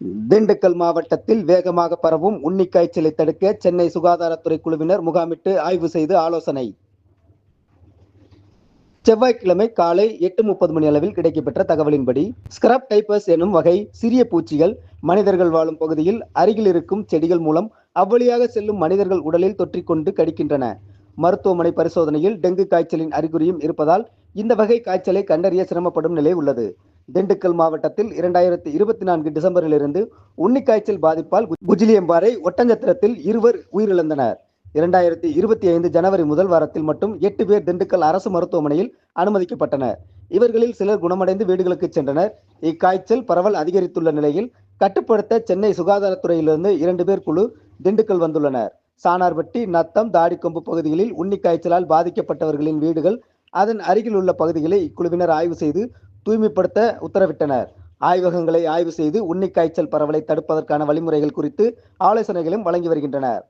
திண்டுக்கல் மாவட்டத்தில் வேகமாக பரவும் உன்னி காய்ச்சலை தடுக்க சென்னை சுகாதாரத்துறை குழுவினர் முகாமிட்டு ஆய்வு செய்து ஆலோசனை. செவ்வாய்க்கிழமை காலை எட்டு முப்பது மணி அளவில் கிடைக்கப்பெற்ற தகவலின்படி ஸ்கிரப் டைப்பர்ஸ் எனும் வகை சிறிய பூச்சிகள் மனிதர்கள் வாழும் பகுதியில் அருகில் இருக்கும் செடிகள் மூலம் அவ்வழியாக செல்லும் மனிதர்கள் உடலில் தொற்றிக்கொண்டு கடிக்கின்றன. மருத்துவமனை பரிசோதனையில் டெங்கு காய்ச்சலின் அறிகுறியும் இருப்பதால் இந்த வகை காய்ச்சலை கண்டறிய சிரமப்படும் நிலை உள்ளது. திண்டுக்கல் மாவட்டத்தில் இரண்டாயிரத்தி இருபத்தி நான்கு டிசம்பரிலிருந்து உன்னிக்காய்ச்சல் பாதிப்பால் குஜிலியம்பாறை ஒட்டஞ்சத்திரத்தில் இருவர் உயிரிழந்தனர். இரண்டாயிரத்தி இருபத்தி ஐந்து ஜனவரி முதல் வாரத்தில் மட்டும் எட்டு பேர் திண்டுக்கல் அரசு மருத்துவமனையில் அனுமதிக்கப்பட்டனர். இவர்களில் சிலர் குணமடைந்து வீடுகளுக்கு சென்றனர். இக்காய்ச்சல் பரவல் அதிகரித்துள்ள நிலையில் கட்டுப்படுத்த சென்னை சுகாதாரத்துறையிலிருந்து இரண்டு பேர் குழு திண்டுக்கல் வந்துள்ளனர். சானார்பட்டி நத்தம் தாடிக்கொம்பு பகுதிகளில் உன்னிக்காய்ச்சலால் பாதிக்கப்பட்டவர்களின் வீடுகள் அதன் அருகில் உள்ள பகுதிகளை இக்குழுவினர் ஆய்வு செய்து தூய்மைப்படுத்த உத்தரவிட்டனர். ஆய்வகங்களை ஆய்வு செய்து உன்னிக்காய்ச்சல் பரவலை தடுப்பதற்கான வழிமுறைகள் குறித்து ஆலோசனைகளும் வழங்கி வருகின்றனர்.